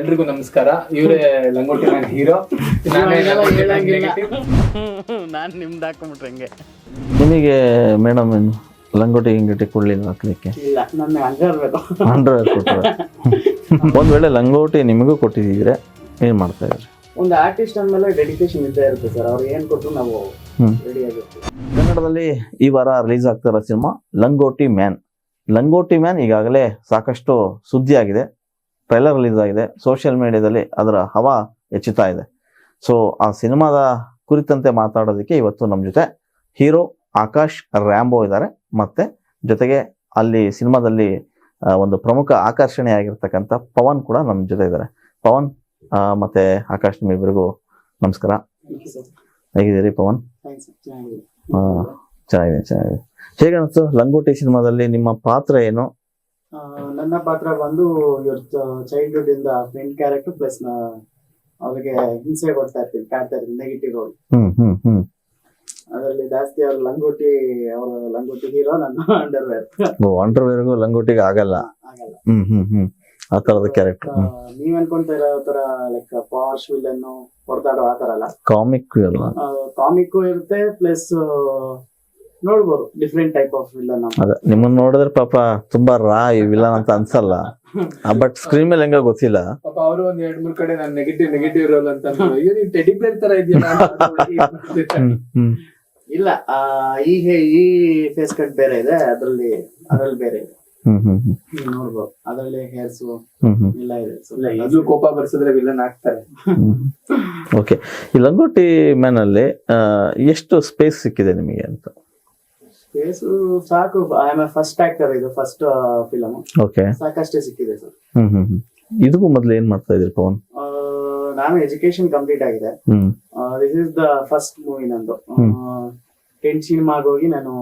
ಎಲ್ರಿಗೂ ನಮಸ್ಕಾರ. ಇವರೇ ಲಂಗೋಟಿ ಮ್ಯಾನ್ ಹೀರೋ. ನಾನು ನಿಮ್ದು ಹಾಕೊಂಡ್ಬಿಟ್ರೆ ಹಂಗೆ? ನಿಮಗೆ ಮೇಡಮ್ ಏನು ಲಂಗೋಟಿ ಗಿಂಗೋಟಿ ಕೊಡ್ಲಿಲ್ಲ ಹಾಕ್ಲಿಕ್ಕೆ? ಇಲ್ಲ ನನ್ನ ಹಂಗ ಇರ್ಬೇಕು ಅಂಡರ್ ಕೊಟ್ಟರೆ ಒಂದ್ ವೇಳೆ ಲಂಗೋಟಿ ನಿಮಗೂ ಕೊಟ್ಟಿದ್ರೆ ಏನ್ ಮಾಡ್ತಾ ಇದ್ರಿ? ಒಂದು ಆರ್ಟಿಸ್ಟ್ ಅಂದ್ಮೇಲೆ ಡೆಡಿಕೇಶನ್ ಇದ್ದೇ ಇರುತ್ತೆ ಸರ್ ಅವ್ರು ಏನು ಕೊಟ್ಟರು ನಾವು ರೆಡಿ ಆಗಿರ್ತೀವಿ. ಕನ್ನಡದಲ್ಲಿ ಈ ವಾರ ರಿಲೀಸ್ ಆಗ್ತಿರೋ cinema Langoti man. Langoti man ಈಗಾಗಲೇ ಸಾಕಷ್ಟು ಸುದ್ದಿ ಆಗಿದೆ ಟ್ರೈಲರ್ ರಿಲೀಸ್ ಆಗಿದೆ. ಸೋಷಿಯಲ್ ಮೀಡಿಯಾದಲ್ಲಿ ಅದರ ಹವಾ ಹೆಚ್ಚುತ್ತಾ ಇದೆ. ಸೊ ಆ ಸಿನಿಮಾದ ಕುರಿತಂತೆ ಮಾತಾಡೋದಕ್ಕೆ ಇವತ್ತು ನಮ್ಮ ಜೊತೆ ಹೀರೋ ಆಕಾಶ್ ರ್ಯಾಂಬೋ ಇದ್ದಾರೆ. ಮತ್ತೆ ಜೊತೆಗೆ ಅಲ್ಲಿ ಸಿನಿಮಾದಲ್ಲಿ ಒಂದು ಪ್ರಮುಖ ಆಕರ್ಷಣೆ ಆಗಿರ್ತಕ್ಕಂಥ ಪವನ್ ಕೂಡ ನಮ್ಮ ಜೊತೆ ಇದ್ದಾರೆ. ಪವನ್ ಮತ್ತೆ ಆಕಾಶ್ ನಿಮ್ಮಿಬ್ಬರಿಗೂ ನಮಸ್ಕಾರ. ಹೇಗಿದ್ದೀರಿ ಪವನ್? ಚೆನ್ನಾಗಿದೆ. ಚೆನ್ನಾಗಿದೆ ಚೆನ್ನಾಗಿದೆ. ಹೇಗೆ ಅನಿಸ್ತು ಲಂಗೋಟಿ ಸಿನಿಮಾದಲ್ಲಿ ನಿಮ್ಮ ಪಾತ್ರ ಏನು? ನನ್ನ ಪಾತ್ರ ಬಂದು ಇವ್ರ ಚೈಲ್ಡ್ಹುಡ್ ಇಂದ ಫ್ರೆಂಡ್ ಕ್ಯಾರೆಕ್ಟರ್ ಪ್ಲಸ್ ಅವ್ರಿಗೆ ಹಿಂಸೆ ಕೊಡ್ತಾ ಇರ್ತೀನಿ ಕಾಡ್ತಾ ಇರ್ತೀನಿ ನೆಗೆಟಿವ್ ರೋಲ್ ಅದರಲ್ಲಿ ಜಾಸ್ತಿ ಅವ್ರ ಲಂಗೋಟಿ ಅವ್ರ ಲಂಗೋಟಿ ಹೀರೋ ನನ್ನ ಅಂಡರ್ವೇರ್ ಅಂಡರ್ವೇರ್ಗೂ ಲಂಗೋಟಿಗೆ ಆಗಲ್ಲ. ಆಗಲ್ಲ. ಹ್ಮ್ ಹ್ಮ್ ಹ್ಮ್. ಆ ತರದ ಕ್ಯಾರೆಕ್ಟರ್ ನೀವ್ ಅನ್ಕೊಂತ ಇರೋ ತರ ಲೈಕ್ ಪಾರ್ಶ್ ವಿಲನ್ ಹೊಡೆದಾಡೋ ಆ ತರ ಅಲ್ಲ. ಕಾಮಿಕ್ ಕಾಮಿಕ್ ಇರುತ್ತೆ ಪ್ಲಸ್ ನೋಡ್ಬೋದು ಡಿಫ್ರೆಂಟ್ ಟೈಪ್ ಆಫ್ ವಿಲನ್ ಅದೇ ನಿಮ್ಮನ್ನ ನೋಡಿದ್ರೆ ಪಾಪ ತುಂಬಾ ರಾ ಈ ವಿಲನ್ ಅಂತ ಅನ್ಸಲ್ಲ. ಬಟ್ ಸ್ಕ್ರೀನ್ ಮೇಲೆ ಹೆಂಗ ಗೊತ್ತಿಲ್ಲ. ಪಾಪ ಅವರು ಒಂದ್ ಎರಡ್ ಮೂರ್ ಕಡೆ ನಾನು ನೆಗೆಟಿವ್ ನೆಗೆಟಿವ್ ರೋಲ್ ಅಂತ ಅಂದ್ರು. ಅಯ್ಯೋ ನೀವ್ ಟೆಡಿ ಪ್ಲೇರ್ ತರ ಇದೆಯಲ್ಲ ಇಲ್ಲ ಆ, ಈ ಈ ಫೇಸ್ ಕಟ್ ಬೇರೆ ಇದೆ ಅದ್ರಲ್ಲಿ ಅದ್ರಲ್ಲಿ ಬೇರೆ ಇದೆ. ನೋಡ್ಬೋದು. ಅದ್ರಲ್ಲಿ ಹೇರ್ಸ್ ಹ್ಮ್ ಇದೆ. ಇಲ್ಲ ಕೋಪ ಬರ್ಸಿದ್ರೆ ವಿಲನ್ ಆಗ್ತಾರೆ. ಓಕೆ ಈ ಲಂಗೋಟಿ ಮ್ಯಾನ್ ಅಲ್ಲಿ ಆ, ಎಷ್ಟು ಸ್ಪೇಸ್ ಸಿಕ್ಕಿದೆ ನಿಮಗೆ ಅಂತ? ಫೇಸ್ ಸಾಕು ಐ ಆಮ್ ಫಸ್ಟ್ ಆಕ್ಟರ್ ಇದು ಫಸ್ಟ್ ಫಿಲಮ್ ಓಕೆ ಸಾಕಷ್ಟೇ ಸಿಕ್ಕಿದೆ ಸರ್. ಹ್ಮ್ ಹ್ಮ್ ಹ್ಮ್. ಇದಕ್ಕೂ ಮೊದಲು ಏನ್ ಮಾಡ್ತಾ ಇದ್ರಿ ಪವನ್? ನಾನು ಎಜುಕೇಶನ್ ಕಂಪ್ಲೀಟ್ ಆಗಿದೆ. ಹ್ಮ್. This is the first movie ನಂದು. ಟೆಂತ್ ಸಿನಿಮಾಗ ಹೋಗಿ ನಾನು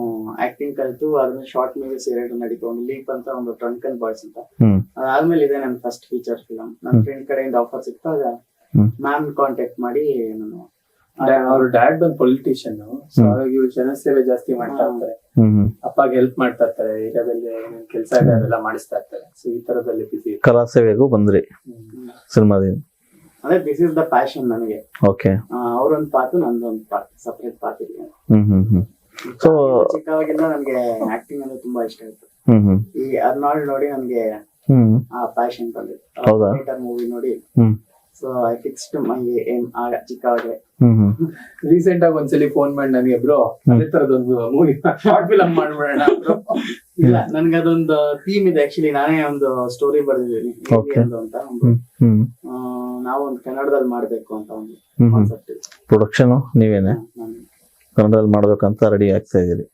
ಆಕ್ಟಿಂಗ್ ಕಲಿತು ಅದನ್ನ ಶಾರ್ಟ್ ಮೂವೀಸ್ ಎರಡು ನಡೀತು ಒಂದು ಲೀಪ್ ಅಂತ ಒಂದು ಟ್ರಂಕನ್ ಬಾಯ್ಸ್ ಅಂತ. ಹ್ಮ್. ಅದಾದ್ಮೇಲೆ ಇದೆ ನನ್ನ ಫಸ್ಟ್ ಫೀಚರ್ ಫಿಲಮ್ ನನ್ನ ಫ್ರೆಂಡ್ ಕಡೆಯಿಂದ ಆಫರ್ ಸಿಕ್ತಾಗ ಹ್ಮ್. ಮ್ಯಾಮ್ ಕಾಂಟ್ಯಾಕ್ಟ್ ಮಾಡಿ ನಾನು ಅವ್ರ ಡ್ಯಾಡ್ ಬಂದ್ ಪೊಲಿಟಿಷಿಯನ್ ಸೊ ಹಾಗಾಗಿ ಇವ್ರು ಜನಸೇವೆ ಜಾಸ್ತಿ ಮಾಡ್ತಾ ಇರ್ತಾರೆ. ಅಪ್ಪಗೆ ಹೆಲ್ಪ್ ಮಾಡ್ತಾ ಇರ್ತಾರೆ. ಏರಿಯಾದಲ್ಲಿ ಕೆಲಸ ಇದೆ ಅದೆಲ್ಲ ಮಾಡಿಸ್ತಾ ಇರ್ತಾರೆ. ಸೊ ಈ ತರದಲ್ಲಿ ಬಿಸಿ ಕಲಾ ಸೇವೆಗೂ ಬಂದ್ರಿ ಸಿನಿಮಾದಿಂದ? ಅಂದ್ರೆ ದಿಸ್ ಇಸ್ ದ ಪ್ಯಾಷನ್ ನನಗೆ. ಓಕೆ ಅವ್ರೊಂದ್ ಪಾತು ನಂದೊಂದ್ ಪಾತ್ ಸಪ್ರೇಟ್ ಪಾತ್ ಇದೆ. ಹ್ಮ್ ಹ್ಮ್ ಹ್ಮ್. So- ಚಿಕ್ಕವಾಗಿಂದ ನನಗೆ ಆಕ್ಟಿಂಗ್ ಅಂದ್ರೆ ತುಂಬಾ ಇಷ್ಟ ಆಯ್ತು. ಈ ಅರ್ನಾಲ್ಡ್ ನೋಡಿ ನನಗೆ ಆ ಪ್ಯಾಷನ್ ಬಂದಿತ್ತು. ಹೌದಾ? ಮೂವಿ ನೋಡಿ. So I fixed my aim ಆಗ ಹ್ಮ್ ರೀಸೆಂಟ್ ಆಗಿ ಒಂದ್ಸಲಿ ಫೋನ್ ಮಾಡಿ ನನಗೆ ಬ್ರೋ ಅದೇ ತರದೊಂದು ಮೂವಿ ಶಾರ್ಟ್ ಫಿಲಮ್ ಮಾಡ್ಬಿಡೋಣ bro. ಇಲ್ಲ ನನ್ಗೆ ಅದೊಂದು ಥೀಮ್ ಇದೆ. ಆಕ್ಚುಲಿ ನಾನೇ ಒಂದು ಸ್ಟೋರಿ ಬರೆದಿದ್ದೀನಿ. ಅಂತ ನಾವೊಂದು ನಾವು ಒಂದು ಕನ್ನಡದಲ್ಲಿ ಮಾಡ್ಬೇಕು ಅಂತ ಒಂದು ಪ್ರೊಡಕ್ಷನ್ ನೀವೇನೆ? ಕನ್ನಡದಲ್ಲಿ ಮಾಡ್ಬೇಕಂತ ರೆಡಿ ಆಗ್ತಾ ಇದೀರಿ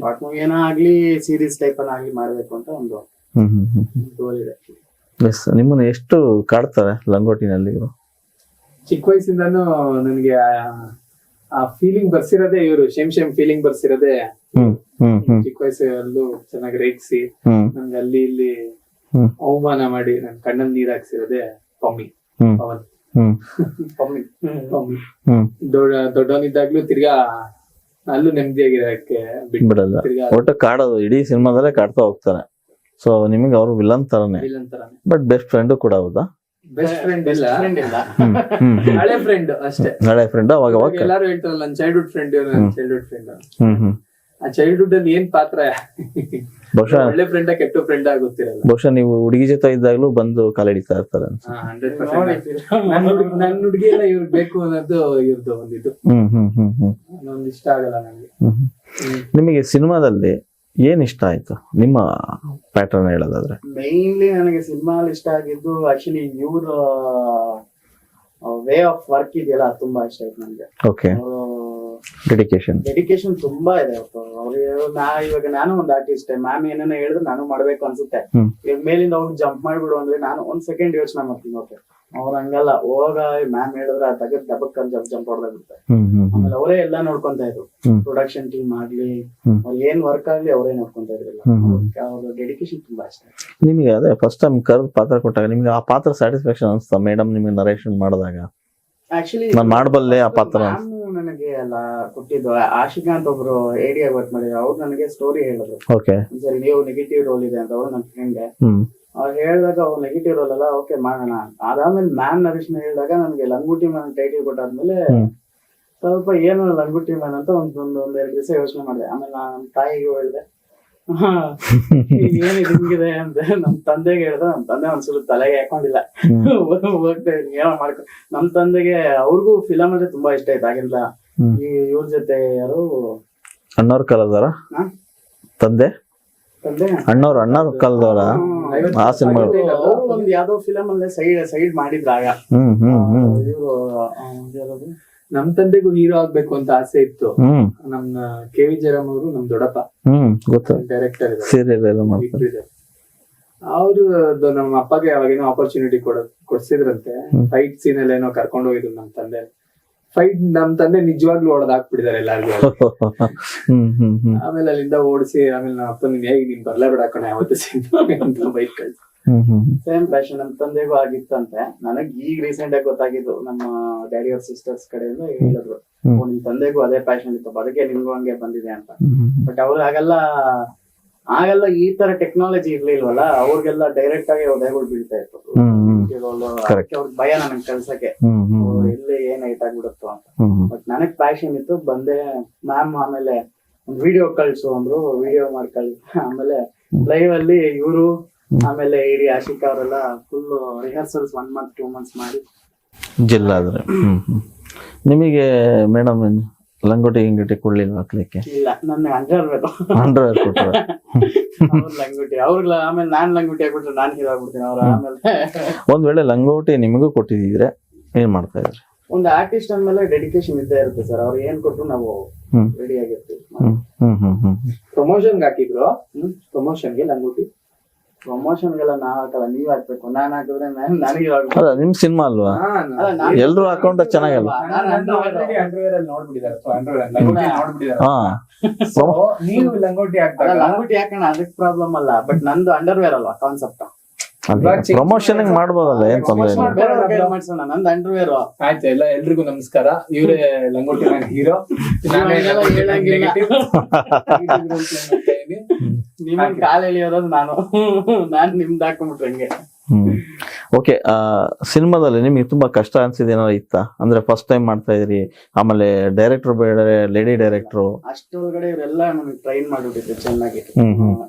ಶಾರ್ಟ್ ಮೂವಿ ಏನೋ ಆಗ್ಲಿ ಸೀರೀಸ್ ಟೈಪ್ ಆಗ್ಲಿ ಮಾಡ್ಬೇಕು ಅಂತ ಒಂದು ಹ್ಮ್ ಹ್ಮ್ ಹ್ಮ್ ಗೋಲ್ ಇದೆ. ಎಸ್ ನಿಮ್ಮನ್ನ ಎಷ್ಟು ಕಾಡ್ತಾರೆ ಲಂಗೋಟಿನಲ್ಲಿ ಇವರು? ಚಿಕ್ಕ ವಯಸ್ಸಿಂದಾನು ನನಗೆ ಆ- ಫೀಲಿಂಗ್ ಬರ್ಸಿರೋದೇ ಇವರು ಶೇಮ್ ಶೇಮ್ ಫೀಲಿಂಗ್ ಬರ್ಸಿರೋದೇ. ಚಿಕ್ಕ ವಯಸ್ಸಲ್ಲೂ ಚೆನ್ನಾಗಿ ರೇಗಿಸಿ ನನ್ಗೆ ಅಲ್ಲಿ ಇಲ್ಲಿ ಅವಮಾನ ಮಾಡಿ ನನ್ ಕಣ್ಣಲ್ಲಿ ನೀರ್ ಹಾಕ್ಸಿರೋದೇ ಪಮ್ಮಿ. ಪವನ್. ಪಮ್ಮಿ. ಪಮ್ಮಿ. ದೊಡ್ಡವನಿದ್ದಾಗ್ಲೂ ತಿರ್ಗಾ ಅಲ್ಲೂ ನೆಮ್ಮದಿಯಾಗಿರಕ್ಕೆ ಬಿಡಲ್ಲ. ತಿರ್ಗಾ ಒಟ್ಟು ಕಾಡೋದು ಇಡೀ ಸಿನಿಮಾದಲ್ಲೇ ಕಾಡ್ತಾ ಹೋಗ್ತಾರೆ. ಸೊ ನಿಮಗೆ ಅವರು ವಿಲನ್ ತರನೇ. ಬಟ್ ಬೆಸ್ಟ್ ಫ್ರೆಂಡ್ ಕೂಡ ಹೌದಾ? ಬೆಸ್ಟ್ ಫ್ರೆಂಡ್ ಇಲ್ಲ. ಫ್ರೆಂಡ್ ಇಲ್ಲ. ಹ್ಮ್ ಹ್ಮ್ ಹ್ಮ್. ಹಳೆ ಫ್ರೆಂಡ್ ಅಷ್ಟೇ. ಹಳೆ ಫ್ರೆಂಡ್ ಅವಾಗ ಎಲ್ಲಾರು ಹೇಳ್ತಾರಲ್ಲ ನನ್ನ ಚೈಲ್ಡ್ಹುಡ್ ಫ್ರೆಂಡ್ ನನ್ನ ಚೈಲ್ಡ್ಹುಡ್ ಫ್ರೆಂಡ್ ಹ್ಮ್ ಹ್ಮ್. ಆ ಚೈಲ್ಡ್ಹುಡ್ ಅಲ್ಲಿ ಏನ್ ಪಾತ್ರ? ಬಹುಶಃ ಒಳ್ಳೆ ಫ್ರೆಂಡ್ ಕೆಟ್ಟ ಫ್ರೆಂಡ್ ಆಗುತ್ತಿರಲ್ಲ ಬಹುಶಃ ನೀವು ಹುಡುಗಿ ಜೊತೆ ಇದ್ದಾಗಲೂ ಬಂದು ಇರ್ತಾರೆ ನನ್ನ ಹುಡುಗಿ ನನ್ನ ಹುಡುಗಿ ಎಲ್ಲ ಇವ್ರಿಗೆ ಬೇಕು ಅನ್ನೋದು ಇವ್ರದ್ದು ಒಂದಿದು. ಹ್ಮ್ ಹ್ಮ್ ಹ್ಮ್ ಹ್ಮ್. ಅದೊಂದು ಇಷ್ಟ ಆಗಲ್ಲ ನಂಗೆ ಹ್ಮ್. ಹ್ಮ್. ನಿಮಗೆ ಸಿನಿಮಾದಲ್ಲಿ ಏನ್ ಇಷ್ಟ ಆಯ್ತು? ನಿಮ್ಮ ಪ್ಯಾಟರ್ನ್ ಹೇಳೋದಾದ್ರೆ. ಮೇನ್ಲಿ ನನಗೆ ಸಿನಿಮಾ ಇಷ್ಟ ಆಗಿದ್ದು ಆಕ್ಚುಲಿ ಇವ್ರ ವೇ ಆಫ್ ವರ್ಕ್ ಇದೆಯಲ್ಲ ಅದ್ ತುಂಬಾ ಇಷ್ಟ ಆಯ್ತು ನನಗೆ ಓಕೆ ಡೆಡಿಕೇಶನ್ ಡೆಡಿಕೇಶನ್ ತುಂಬಾ ಇದೆ. ನಾ ಇವಾಗ ನಾನು ಒಂದು ಆರ್ಟಿಸ್ಟ್ ಮ್ಯಾಮ್ ಏನೇನೋ ಹೇಳಿದ್ರೆ ನಾನು ಮಾಡ್ಬೇಕು ಅನ್ಸುತ್ತೆ. ಇವಾಗ ಮೇಲಿಂದ ಅವ್ರು ಜಂಪ್ ಮಾಡ್ಬಿಡು ಅಂದ್ರೆ ನಾನು ಒಂದ್ ಸೆಕೆಂಡ್ ಯೋಚನೆ ಮಾಡ್ತೀನಿ ಓಕೆ ಅವ್ರ ಹಂಗಲ್ಲ ಹೋಗ ಮ್ಯಾಮ್ ಹೇಳಿದ್ರೆ ತೆಗೆದ್ ಡಬಕ್ ಜಂಪ್ ಜಂಪ್ ಹೊಡೆದಾಗುತ್ತೆ ಆಮೇಲೆ ಅವರೇ ಎಲ್ಲ ನೋಡ್ಕೊಂತ ಇದ್ರು. ಪ್ರೊಡಕ್ಷನ್ ಟೀಮ್ ಆಗ್ಲಿ ಅವ್ರ ಏನ್ ವರ್ಕ್ ಆಗ್ಲಿ ಅವರೇ ನೋಡ್ಕೊಂತ ಇದ್ರಲ್ಲ. ಅವ್ರ ಡೆಡಿಕೇಶನ್ ತುಂಬಾ ಇಷ್ಟ ನಿಮಗೆ ಅದೇ ಫಸ್ಟ್ ಟೈಮ್ ಕರೆದು ಪಾತ್ರ ಕೊಟ್ಟಾಗ ನಿಮ್ಗೆ ಆ ಪಾತ್ರ ಸ್ಯಾಟಿಸ್ಫ್ಯಾಕ್ಷನ್ ಅನ್ಸ್ತಾ ಮೇಡಮ್ ನಿಮ್ಗೆ ನರೇಷನ್ ಮಾಡಿದಾಗ? ಆಕ್ಚುಲಿ ನಾನು ಮಾಡಬಲ್ಲೆ ಆ ಪಾತ್ರ. ನನಗೆ ಎಲ್ಲ ಕೊಟ್ಟಿದ್ದು ಆಶಿಕಾ ಅಂತ ಒಬ್ರು ಏರಿಯಾ ವರ್ಕ್ ಮಾಡಿದ್ರು ಅವ್ರು ನನಗೆ ಸ್ಟೋರಿ ಹೇಳಿದ್ರು. ಓಕೆ ಸರಿ ನೀವು ನೆಗೆಟಿವ್ ರೋಲ್ ಇದೆ ಅಂತ ಅವ್ರು ನನ್ನ ಫ್ರೆಂಡ್ ಅವ್ರು ಹೇಳಿದಾಗ ಅವ್ರು ನೆಗೆಟಿವ್ ಅಲ್ಲ ಓಕೆ ಮಾಡೋಣ ಅದಾದ್ಮೇಲೆ ಮ್ಯಾನ್ ನರೇಶ್ನ ಹೇಳಿದಾಗ ನನಗೆ ಲಂಗೂಟಿ ಮ್ಯಾನ್ ಟೈಟಲ್ ಕೊಟ್ಟಾದ್ಮೇಲೆ ಸ್ವಲ್ಪ ಏನು ಲಂಗೂಟಿ ಮ್ಯಾನ್ ಅಂತ ಒಂದ್ ಒಂದ್ ಒಂದ್ ಎರಡು ದಿವಸ ಯೋಚನೆ ಮಾಡಿದೆ. ಆಮೇಲೆ ನಾನು ನಮ್ಮ ತಾಯಿಗೂ ಹೇಳಿದೆ. ಏನಿದೆ ಹಿಂಗಿದೆ ಅಂತ ನಮ್ ತಂದೆಗೆ ಹೇಳ್ದೆ. ನಮ್ ತಂದೆ ಒಂದ್ಸಲ ತಲೆಗೆ ಹಾಕೊಂಡಿಲ್ಲ. ಹೋಗ್ತಾ ಏನೋ ಮಾಡ್ಕೊ. ನಮ್ ತಂದೆಗೆ ಅವ್ರಿಗೂ ಫಿಲಮ್ ಅಂದ್ರೆ ತುಂಬಾ ಇಷ್ಟ ಆಯ್ತು ಆಗಿಂದ ಈ ಇವ್ರ ಜೊತೆ ಯಾರು? ಅಣ್ಣವ್ರ ಕಲದಾರ? ತಂದೆ? ತಂದೆ? ಅಣ್ಣವ್ರ ಅಣ್ಣವ್ರ ಕಾಲದವರ? ಆ ಸಿನಿಮಾ. ಅವರು ಒಂದ್ ಯಾವ್ದೋ ಫಿಲಮ್ ಅಲ್ಲೇ ಸೈಡ್ ಸೈಡ್ ಮಾಡಿದ್ರಾಗ. ಹ್ಮ್ ಹ್ಮ್ ಹ್ಮ್. ಇವರು ನಮ್ ತಂದೆಗೂ ಹೀರೋ ಆಗ್ಬೇಕು ಅಂತ ಆಸೆ ಇತ್ತು. ಹ್ಮ್. ನಮ್ ಕೆ ವಿ ಜಯರಾಮ್ ಅವರು ನಮ್ ದೊಡ್ಡಪ್ಪ. ಹ್ಮ್ ಗೊತ್ತ. ಡೈರೆಕ್ಟರ್ ಸೀರಿಯಲ್ ಎಲ್ಲ ಮಾಡ್ತಾರೆ. ಅವರು ನಮ್ಮ ಅಪ್ಪಗೆ ಅವಾಗೇನೋ ಆಪರ್ಚುನಿಟಿ ಕೊಡ ಕೊಡ್ಸಿದ್ರಂತೆ. ಫೈಟ್ ಸೀನ್ ಅಲ್ಲಿ ಏನೋ ಕರ್ಕೊಂಡು ಹೋಗಿದ್ರು ನಮ್ ತಂದೆ. ಫೈಟ್ ನಮ್ ತಂದೆ ನಿಜವಾಗ್ಲೂ ಹೊಡೆದ್ ಹಾಕ್ಬಿಟ್ಟಿದ್ದಾರೆ ಎಲ್ಲಾರ್ಗು ಆಮೇಲೆ ಅಲ್ಲಿಂದ ಓಡಿಸಿ ಆಮೇಲೆ ನಮ್ಮ ಅಪ್ಪ ನೀನ್ ಹೇಗೆ ನೀನ್ ಬರ್ಲೇ ಬಿಡ ಕಣ ಯಾವತ್ತು ಅಂತ ಬೈಕ್ ಕಳ್ಸಿ. ಸೇಮ್ ಪ್ಯಾಷನ್ ನಮ್ ತಂದೆಗೂ ಆಗಿತ್ತಂತೆ. ನನಗ್ ಈಗ ರೀಸೆಂಟ್ ಆಗಿ ಗೊತ್ತಾಗಿದ್ದು ನಮ್ಮ ಡ್ಯಾಡಿ ಅವ್ರ ಸಿಸ್ಟರ್ಸ್ ಕಡೆಯಿಂದ ಹೇಳಿದ್ರು ನಿಮ್ ತಂದೆಗೂ ಅದೇ ಪ್ಯಾಶನ್ ಇತ್ತು ಅದಕ್ಕೆ ನಿಮ್ಗೂ ಹಂಗೆ ಬಂದಿದೆ ಅಂತ. ಬಟ್ ಅವ್ರು ಆಗೆಲ್ಲ ಆಗೆಲ್ಲ ಈ ತರ ಟೆಕ್ನಾಲಜಿ ಇರ್ಲಿಲ್ವಲ್ಲ ಅವ್ರಿಗೆಲ್ಲ ಡೈರೆಕ್ಟ್ ಆಗಿ ಒದೆಗಳು ಬೀಳ್ತಾ ಇತ್ತು ಅವ್ರಿಗೆ ಭಯ ನನಗೆ ಕಳ್ಸಕ್ಕೆ. ಇಲ್ಲಿ ಏನ್ ಐಟ್ ಆಗ್ಬಿಡುತ್ತೋ ಅಂತ. ಬಟ್ ನನಗ್ ಪ್ಯಾಷನ್ ಇತ್ತು ಬಂದೆ ಮ್ಯಾಮ್ ಆಮೇಲೆ ಒಂದ್ ವಿಡಿಯೋ ಕಳ್ಸು ಅಂದ್ರು ವಿಡಿಯೋ ಮಾಡಿ ಕಳ್ ಆಮೇಲೆ ಲೈವ್ ಅಲ್ಲಿ ಇವರು ಆಮೇಲೆ ಇಡೀ ಆಶಿಕ್ ಅವರೆಲ್ಲ full rehearsals one month two months ಮಾಡಿ. ಜಿಲ್ಲಾದ್ರೆ. ನಿಮಗೆ ಮೇಡಮ್ ಲಂಗೋಟಿ ಗಿಂಗೋಟಿ ಕೊಡ್ಲಿಲ್ಲ ಹಾಕ್ಲಿಕ್ಕೆ? ಇಲ್ಲ ನನ್ನ ಅಂಜರ್ಬೇಕು ಅಂಡರ್ ಕೊಟ್ಟರು ಅವ್ರ ಲಂಗುಟಿ ಅವ್ರ ಆಮೇಲೆ ನಾನ್ ಲಂಗೋಟಿ ಹಾಕ್ಬಿಟ್ರೆ ನಾನ್ ಹೀರೋ ಆಗ್ಬಿಡ್ತೀನಿ ಅವ್ರ ಆಮೇಲೆ. ಒಂದ್ ವೇಳೆ ಲಂಗೋಟಿ ನಿಮಗೂ ಕೊಟ್ಟಿದ್ರೆ ಏನ್ ಮಾಡ್ತಾ ಇದ್ರಿ? ಒಂದು ಆರ್ಟಿಸ್ಟ್ ಅಂದ್ಮೇಲೆ ಡೆಡಿಕೇಶನ್ ಇದ್ದೇ ಇರುತ್ತೆ ಸರ್ ಅವ್ರು ಏನ್ ಕೊಟ್ರು ನಾವು ರೆಡಿ ಆಗಿರ್ತೀವಿ. ಹ್ಮ್ ಹ್ಮ್ ಹಮ್ ಹಮ್. ಪ್ರಮೋಷನ್ ಹಾಕಿದ್ರು. ಪ್ರಮೋಷನ್ಗೆ ಲಂಗೋಟಿ. ಪ್ರಮೋಷನ್ಗೆಲ್ಲ ನಾವ್ ಹಾಕಲ್ಲ ನೀವ್ ಹಾಕ್ಬೇಕು. ನಾನ್ ಹಾಕಿದ್ರೆ ನಾನ್ ನನಗೆ ಅಲ್ಲ ನಿಮ್ ಸಿನಿಮಾ ಅಲ್ವಾ? ಎಲ್ರು ಅಕೌಂಟ್ ಚೆನ್ನಾಗಲ್ಲ ನಾನ್ ನೀವು ಲಂಗುಟಿ ಹಾಕೋಣ ಅದಕ್ಕೆ ಪ್ರಾಬ್ಲಮ್ ಅಲ್ಲ. ಬಟ್ ನಂದು ಅಂಡರ್ವೇರ್ ಅಲ್ವಾ ಕಾನ್ಸೆಪ್ಟ್ ಪ್ರಮೋಷನ್ ಮಾಡ್ಬೋದಲ್ಲ ಏನ್ ತೊಂದ್ರೆ ಇಲ್ಲ. ಬೇರೆ ಮಾಡ್ಸೋಣ ನಂದು ಅಂಡರ್ವೇರ್ ಆಯ್ತು ಎಲ್ಲ ಎಲ್ರಿಗೂ ನಮಸ್ಕಾರ. ಇವರೇ ಲಂಗೋಟಿ ಮ್ಯಾನ್ ಹೀರೋ. ನಿಮ್ಮನ್ ಕಾಲ್ ಎಳಿಯೋದು ನಾನು ನಾನ್ ನಿಮ್ದು ಹಾಕೊಂಡ್ಬಿಟ್ರೆ ಹಂಗೆ. ಓಕೆ ಸಿನಿಮಾದಲ್ಲಿ ನಿಮಗೆ ತುಂಬಾ ಕಷ್ಟ ಅನ್ಸಿದ ಏನಾರ ಇತ್ತ? ಅಂದ್ರೆ ಫಸ್ಟ್ ಟೈಮ್ ಮಾಡ್ತಾ ಇದ್ರಿ ಆಮೇಲೆ ಡೈರೆಕ್ಟರ್ ಬೇಡ ಲೇಡಿ ಡೈರೆಕ್ಟರ್ ಅಷ್ಟೊಳಗಡೆ ಇವರೆಲ್ಲ ನಮಗೆ ಟ್ರೈನ್ ಮಾಡಿಬಿಟ್ಟಿದ್ರು ಚೆನ್ನಾಗಿ.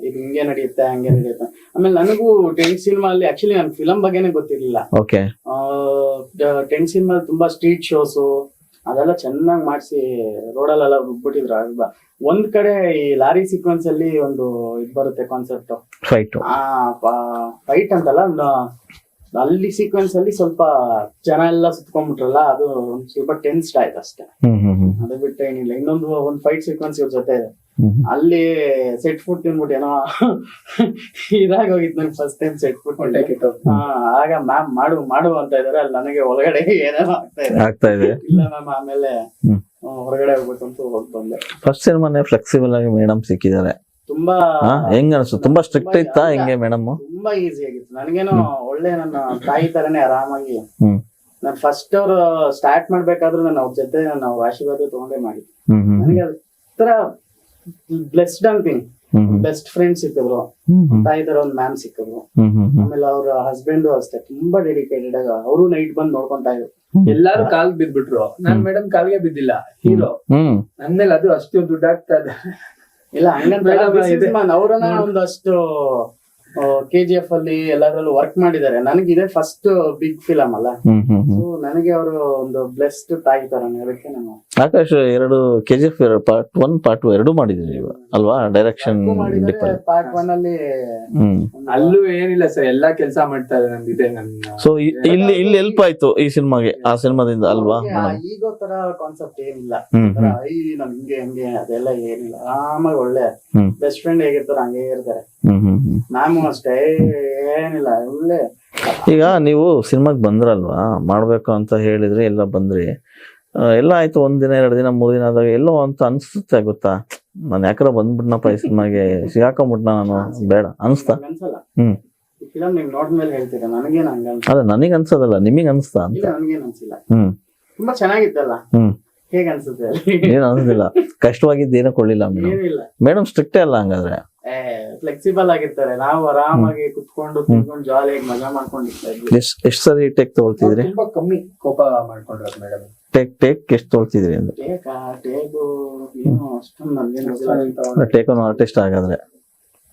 ಇದು ಹಿಂಗೆ ನಡೆಯುತ್ತೆ ಹಂಗೆ ನಡೆಯುತ್ತೆ ಆಮೇಲೆ ನನಗೂ ಟೆಂಟ್ ಸಿನಿಮಾ ಅಲ್ಲಿ ಆಕ್ಚುಲಿ ನನ್ ಫಿಲಂ ಬಗ್ಗೆನೇ ಗೊತ್ತಿರ್ಲಿಲ್ಲ. ಓಕೆ ಟೆಂಟ್ ಸಿನಿಮಾ ತುಂಬಾ ಸ್ಟ್ರೀಟ್ ಶೋಸು ಅದೆಲ್ಲ ಚೆನ್ನಾಗಿ ಮಾಡಿಸಿ ರೋಡಲ್ಲೆಲ್ಲ ಬಿಟ್ಟಿದ್ರು ಆಗ ಒಂದ್ ಕಡೆ ಈ ಲಾರಿ ಸೀಕ್ವೆನ್ಸ್ ಅಲ್ಲಿ ಒಂದು ಇದ್ ಬರುತ್ತೆ ಕಾನ್ಸೆಪ್ಟ್ ಫೈಟ್ ಆ ಫೈಟ್ ಅಂತಲ್ಲ ಅಲ್ಲಿ ಸೀಕ್ವೆನ್ಸ್ ಅಲ್ಲಿ ಸ್ವಲ್ಪ ಜನ ಎಲ್ಲ ಸುತ್ಕೊಂಡ್ಬಿಟ್ರಲ್ಲ ಅದು ಸ್ವಲ್ಪ ಟೆನ್ಸ್ಡ್ ಆಯ್ತು ಅಷ್ಟೇ. ಅದು ಬಿಟ್ಟು ಏನಿಲ್ಲ. ಇನ್ನೊಂದು ಒಂದ್ ಫೈಟ್ ಸೀಕ್ವೆನ್ಸ್ ಇವ್ರ ಜೊತೆ. ಅಲ್ಲಿ ಸೆಟ್ ಫುಡ್ ತಿನ್ಬಿಟ್ಟು ಏನೋ ಇದಾಗೋಗಿತ್ತು ನಂಗೆ ಫಸ್ಟ್ ಟೈಮ್ ಸೆಟ್ ಫುಡ್ ಹೊಂಟಾಕಿತ್ತು. ಆಗ ಮ್ಯಾಮ್ ಮಾಡು ಮಾಡು ಅಂತ ಇದಾರೆ. ಅಲ್ಲಿ ನನಗೆ ಒಳಗಡೆ ಏನೇನೋ ಆಗ್ತಾ ಇದೆ. ಇಲ್ಲ ಮ್ಯಾಮ್ ಆಮೇಲೆ ಹೊರಗಡೆ ಹೋಗ್ಬೇಕು ಅಂತ ಹೋಗ್ ಬಂದೆ. ಫಸ್ಟ್ ಸಿನಿಮಾನೇ ಫ್ಲೆಕ್ಸಿಬಲ್ ಆಗಿ ಮೇಡಮ್ ಸಿಕ್ಕಿದ್ದಾರೆ. ತುಂಬಾ ಹೆಂಗ ಅನ್ಸು? ತುಂಬಾ ಸ್ಟ್ರಿಕ್ಟ್ ಇತ್ತಾ ಹೆಂಗೆ ಮೇಡಮ್ ತುಂಬಾ ಈಸಿ ಆಗಿತ್ತು. ನನಗೇನೋ ಒಳ್ಳೆ ನನ್ನ ತಾಯಿ ತರನೇ ಆರಾಮಾಗಿ ನಾನು ಫಸ್ಟ್ ಅವ್ರು ಸ್ಟಾರ್ಟ್ ಮಾಡ್ಬೇಕಾದ್ರೂ ನಾನು ಅವ್ರ ಜೊತೆ ನಾನು ಅವ್ರ ಆಶೀರ್ವಾದ ತಗೊಂಡೇ ಮಾಡಿ ಹ್ಮ್ ಹ್ಮ್ ನನಗೆ ಅದರ ಬ್ಲೆಸ್ಡ್ ಅಂತೀನಿ ಬೆಸ್ಟ್ ಫ್ರೆಂಡ್ ಸಿಕ್ಕಿದ್ರು. ತಾಯಿ ತರ ಒಂದ್ ಮ್ಯಾಮ್ ಸಿಕ್ಕಿದ್ರು. ಆಮೇಲೆ ಅವ್ರ ಹಸ್ಬೆಂಡ್ ಅಷ್ಟೇ. ತುಂಬಾ ಡೆಡಿಕೇಟೆಡ್ ಆಗ ಅವರು ನೈಟ್ ಬಂದ್ ನೋಡ್ಕೊಂತ ಇದ್ರು. ಎಲ್ಲಾರು ಕಾಲ್ ಬಿದ್ಬಿಟ್ರು. ನಾನ್ ಮೇಡಮ್ ಕಾಲ್ಗೆ ಬಿದ್ದಿಲ್ಲ. ಹೀರೋ ನನ್ ಮೇಲೆ ಅದು ಅಷ್ಟು ದುಡ್ಡು ಆಗ್ತಾ ಇದೆ ಇಲ್ಲ ಹಂಗಂತ ಅವ್ರನ್ನ ಒಂದಷ್ಟು ಕೆ ಜಿ ಎಫ್ ಅಲ್ಲಿ ಎಲ್ಲಾದ್ರಲ್ಲೂ ವರ್ಕ್ ಮಾಡಿದ್ದಾರೆ. ನನಗೆ ಇದೇ ಫಸ್ಟ್ ಬಿಗ್ ಫಿಲಮ್ ಅಲ್ಲ. ಸೊ ನನಗೆ ಅವರು ಒಂದು ಬ್ಲೆಸ್ಡ್ ತಾಯಿ ತರ ಅದಕ್ಕೆ ನಾನು ಆಕಾಶ್ ಎರಡು K G F part one part two ಎರಡು ಮಾಡಿದ್ರಿ ನೀವು ಅಲ್ವಾ? ಡೈರೆಕ್ಷನ್ ಪಾರ್ಟ್ ಒನ್ ಅಲ್ಲಿ ಅಲ್ಲೂ ಏನಿಲ್ಲ ಸರ್ ಎಲ್ಲಾ ಕೆಲಸ ಮಾಡ್ತಾ ಇದೆ ನನ್ನ ಸೊ ಇಲ್ಲಿ ಇಲ್ಲಿ ಹೆಲ್ಪ್ ಆಯ್ತು ಈ ಸಿನಿಮಾಗೆ ಆ ಸಿನಿಮಾದಿಂದ ಅಲ್ವಾ? ಈಗೋ ತರ ಕಾನ್ಸೆಪ್ಟ್ ಏನಿಲ್ಲ. ನಮ್ ಹಿಂಗೆ ಹಂಗೆ ಅದೆಲ್ಲ ಏನಿಲ್ಲ. ಆರಾಮಾಗಿ ಒಳ್ಳೆ ಬೆಸ್ಟ್ ಫ್ರೆಂಡ್ ಹೇಗಿರ್ತಾರೆ ಹಂಗೆ ಇರ್ತಾರೆ. ಮ್ಯಾಮು ಅಷ್ಟೇ ಏನಿಲ್ಲ ಒಳ್ಳೆ. ಈಗ ನೀವು ಸಿನಿಮಾಗ್ ಬಂದ್ರಲ್ವಾ? ಮಾಡ್ಬೇಕು ಅಂತ ಹೇಳಿದ್ರೆ ಎಲ್ಲ ಬಂದ್ರಿ. ಎಲ್ಲ ಆಯ್ತು ಒಂದ್ ದಿನ ಎರಡ್ ದಿನ ಮೂರ್ ದಿನ ಆದಾಗ ಎಲ್ಲೋ ಅಂತ ಅನ್ಸುತ್ತೆ ಗೊತ್ತಾ? ನಾನು ಯಾಕ್ರ ಬಂದ್ಬಿಟ್ನಪ್ಪ ಈ ಸಿನಿಮಾಗೆ ಸಿಗಾಕೊಂಡ್ಬಿಟ್ನ ನಾನು? ಬೇಡ ಅನ್ಸ್ತಾ? ಹ್ಮ್. ಅಲ್ಲ ನನಗ್ ಅನ್ಸೋದಲ್ಲ ನಿಮಗೆ ಅನ್ಸ್ತಾ ಅಂತ. ಹ್ಮ್. ತುಂಬಾ ಚೆನ್ನಾಗಿತ್ತಲ್ಲ? ಹ್ಮ್. ಏನ್ ಅನ್ಸಿಲ್ಲ ಕಷ್ಟವಾಗಿದ್ದು ಏನೋ ಕೊಡ್ಲಿಲ್ಲ ಮೇಡಮ್. ಮೇಡಮ್ ಸ್ಟ್ರಿಕ್ಟೇ ಅಲ್ಲ ಹಂಗಾದ್ರೆ? ಫ್ಲೆಕ್ಸಿಬಲ್ ಆಗಿರ್ತಾರೆ. ನಾವು ಆರಾಮಾಗಿ ಕುತ್ಕೊಂಡು ತಿನ್ಕೊಂಡು ಜಾಲಿಯಾಗಿ ಮಜಾ ಮಾಡ್ಕೊಂಡಿರ್ತಾ ಇದ್ವಿ. ಎಷ್ಟ್ ಎಷ್ಟ್ ಸರಿ ಟೇಕ್ ತಗೊಳ್ತಿದ್ರಿ? ತುಂಬಾ ಕಮ್ಮಿ ಕೋಪ ಮಾಡ್ಕೊಂಡ್ರ ಮೇಡಮ್. ಟೇಕ್ ಟೇಕ್ ಎಷ್ಟು ತೊಳ್ತಿದ್ರಿ ಅಂದ್ರೆ? ಟೇಕಾ ಆನ್ ಆರ್ಟಿಸ್ಟ್ ಹಾಗಾದ್ರೆ.